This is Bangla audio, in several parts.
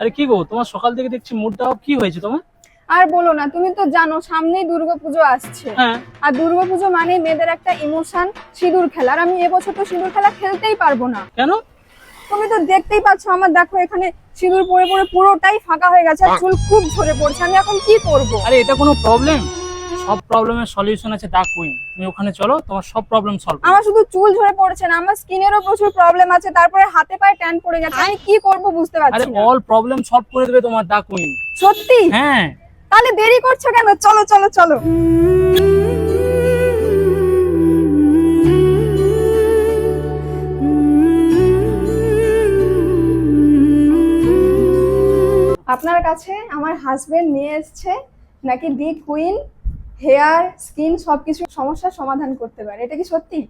আরে কি গো তোমার সকাল থেকে দেখছি মুডটা কি হয়েছে তোমার? আর বলো না তুমি তো জানো সামনেই দুর্গাপুজো আসছে। হ্যাঁ। আর দুর্গাপুজো মানে মেয়েদের একটা ইমোশন সিঁদুর খেলা। আর আমি এবছর তো সিঁদুর খেলা খেলতেই পারব না। কেন? তুমি তো দেখতেই পাচ্ছ আমার দেখো এখানে সিঁদুর পরে পরে পুরোটাই ফাঁকা হয়ে গেছে আর চুল খুব ঝরে পড়ছে আমি এখন কি করব? আরে এটা কোনো প্রবলেম সব প্রবলেমের সলিউশন আছে ডাক কুইন তুমি ওখানে চলো তোমার সব প্রবলেম সলভ আমার শুধু চুল ঝরে পড়ছে না আমার স্কিনেরও প্রচুর প্রবলেম আছে তারপরে হাতে পায়ে ট্যান পড়ে গেছে। আমি কি করব বুঝতে আরে পারছি না। অল প্রবলেম সলভ করে দেবে তোমার ডাক কুইন সত্যি? হ্যাঁ। তাহলে দেরি করছ কেন? চলো চলো চলো। আপনার কাছে আমার হাজবেন্ড নিয়ে এসছে নাকি দি কুইন হেয়ার স্কিন সবকিছু সমস্যার সমাধান করতে পারে। এটা কি সত্যি?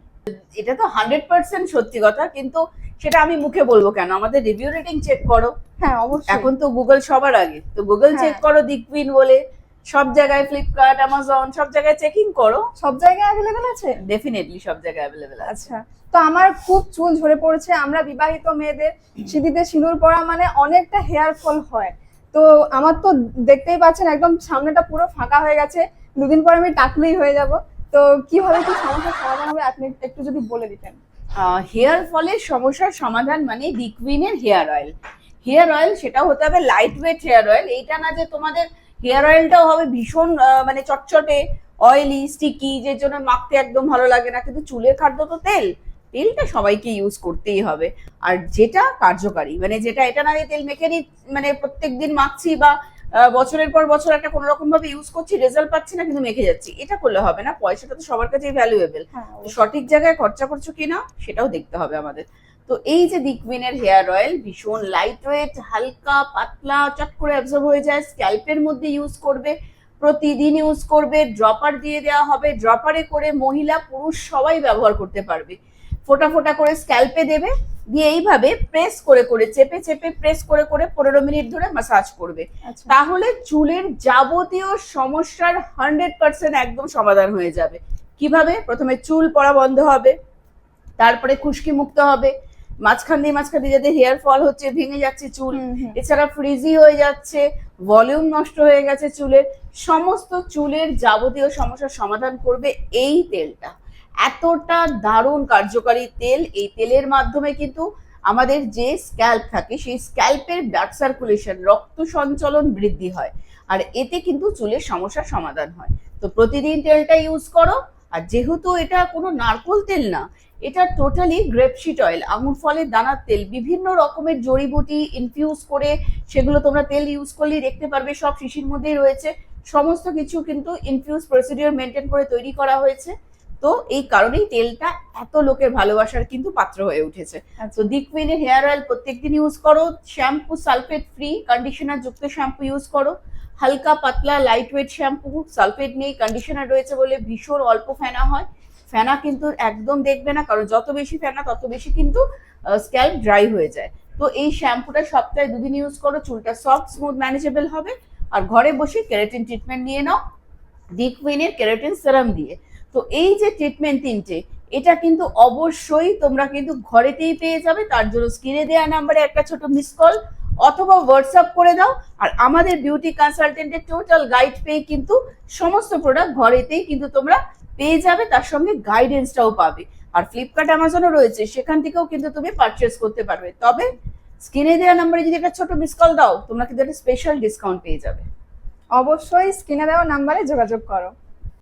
এটা তো হান্ড্রেড পার্সেন্ট সত্যি কথা কিন্তু সেটা আমি মুখে বলব কেন? আমাদের রিভিউ রেটিং চেক করো। হ্যাঁ অবশ্যই। এখন তো গুগল সবার আগে। তো গুগল চেক হ্যাঁ। করো দিকপিন বলে। সব জায়গায় ফ্লিপকার্ট অ্যামাজন সব জায়গায় চেকিং করো। সব জায়গায় অ্যাভেলেবেল আছে? ডেফিনেটলি সব জায়গায় অ্যাভেলেবেল আছে। আচ্ছা। তো আমার খুব চুল ঝরে পড়েছে। আমরা বিবাহিত মেয়েদের সিঁথিতে সিঁদুর পরা মানে অনেকটা হেয়ার ফল হয়। তো আমার তো দেখতেই পাচ্ছেন একদম সামনেটা পুরো ফাঁকা হয়ে গেছে। দুদিন পর আমি টাকলেই হয়ে যাব। তো কীভাবে কি সমস্যার সমাধান হবে, আপনি একটু যদি বলে দিতেন। হেয়ার ফলের সমস্যার সমাধান মানে দিকউইনের হেয়ার অয়েল। হেয়ার অয়েল সেটা হতে হবে লাইট ওয়েট হেয়ার অয়েল। এইটা না যে তোমাদের হেয়ার অয়েলটাও হবে ভীষণ মানে চটচটে অয়েলি স্টিকি যে জন্য মাখতে একদম ভালো লাগে না। কিন্তু চুলের খাদ্য তো তেল। তেলটা সবাইকে ইউজ করতেই হবে। আর যেটা কার্যকারী মানে যেটা, এটা না তেল মেখে নি মানে প্রত্যেকদিন মাখছি বা বছরের পর বছর একটা কোনো রকম ভাবে ইউজ করছি রেজাল্ট পাচ্ছি না কিন্তু মেখে যাচ্ছি। এটা করলে হবে না পয়সাটা তো সবার কাছেই ভ্যালুয়েবল হ্যাঁ সঠিক জায়গায় খরচা করছ কিনা সেটাও দেখতে হবে আমাদের। তো এই যে দিকমিনের হেয়ার অয়েল ভীষণ লাইট ওয়েট হালকা পাতলা চট করে অ্যাবজর্ব হয়ে যায় স্ক্যাল্পের মধ্যে ইউজ করবে প্রতিদিন ইউজ করবে ড্রপার দিয়ে দেওয়া হবে ড্রপারে করে মহিলা পুরুষ সবাই ব্যবহার করতে পারবে। ফোটা ফোটা করে স্ক্যাল্পে দেবে দিয়ে এইভাবে প্রেস করে করে চেপে চেপে প্রেস করে করে পনেরো মিনিট ধরে মাসাজ করবে। আচ্ছা। তাহলে চুলের যাবতীয় সমস্যার হান্ড্রেড পার্সেন্ট একদম সমাধান হয়ে যাবে। কীভাবে? প্রথমে চুল পড়া বন্ধ হবে তারপরে খুশকি মুক্ত হবে মাঝখান দিয়ে মাঝখান দিয়ে যাদের হেয়ার ফল হচ্ছে ভেঙে যাচ্ছে চুল। এছাড়া ফ্রিজি হয়ে যাচ্ছে ভলিউম নষ্ট হয়ে গেছে চুলের সমস্ত চুলের যাবতীয় সমস্যার সমাধান করবে এই তেলটা। এতটা দারুণ কার্যকারী তেল। এই তেলের মাধ্যমে কিন্তু আমাদের যে স্ক্যাল্প থাকে, সেই স্ক্যাল্পের ব্লাড সার্কুলেশন রক্ত সঞ্চালন বৃদ্ধি হয়। আর এতে কিন্তু চুলের সমস্যার সমাধান হয়। তো প্রতিদিন তেলটা ইউজ করো। আর যেহেতু এটা কোনো নারকোল তেল না, এটা টোটালি গ্রেপশিট অয়েল আঙুর ফলের দানার তেল, বিভিন্ন রকমের জড়িবুটি ইনফিউজ করে সেগুলো তোমরা তেল ইউজ করলেই দেখতে পারবে, সব শিশির মধ্যেই রয়েছে। সমস্ত কিছু কিন্তু ইনফিউজ প্রসিডিওর মেনটেন করে তৈরি করা হয়েছে। তো এই কারণেই তেলটা এত লোকের ভালোবাসার কিন্তু পাত্র হয়ে উঠেছে। তো দিকউইনের হেয়ার অয়েল প্রত্যেকদিন ইউজ করো শ্যাম্পু সালফেট ফ্রি কন্ডিশনার যুক্ত শ্যাম্পু ইউজ করো হালকা পাতলা লাইট ওয়েট শ্যাম্পু সালফেট নেই কন্ডিশনার রয়েছে বলে ভীষণ অল্প ফেনা হয়। ফেনা কিন্তু একদম দেখবে না কারণ যত বেশি ফেনা তত বেশি কিন্তু স্ক্যাল্প ড্রাই হয়ে যায়। তো এই শ্যাম্পুটা সপ্তাহে দুদিন ইউজ করো চুলটা সফট স্মুথ ম্যানেজেবল হবে। আর ঘরে বসে কেরাটিন ট্রিটমেন্ট নিয়ে নাও। দিকউইনের কেরাটিন সেরাম দিয়ে। তো এই যে ট্রিটমেন্ট তিনটে, এটা কিন্তু অবশ্যই তোমরা কিন্তু ঘরেতেই পেয়ে যাবে। তার জন্য স্ক্রিনে দেওয়া নাম্বারে একটা ছোট মিস কল অথবা হোয়াটসঅ্যাপ করে দাও। আর আমাদের বিউটি কনসালটেন্টের টোটাল গাইড পেয়ে কিন্তু সমস্ত প্রোডাক্ট ঘরেতেই কিন্তু তোমরা পেয়ে যাবে। তার সঙ্গে গাইডেন্সটাও পাবে। আর ফ্লিপকার্ট অ্যামাজনও রয়েছে, সেখান থেকেও কিন্তু তুমি পারচেস করতে পারবে। তবে স্ক্রিনে দেওয়া নাম্বারে যদি একটা ছোট মিস কল দাও, তোমরা কিন্তু একটা স্পেশাল ডিসকাউন্ট পেয়ে যাবে। অবশ্যই স্ক্রিনে দেওয়া নাম্বারে যোগাযোগ করো।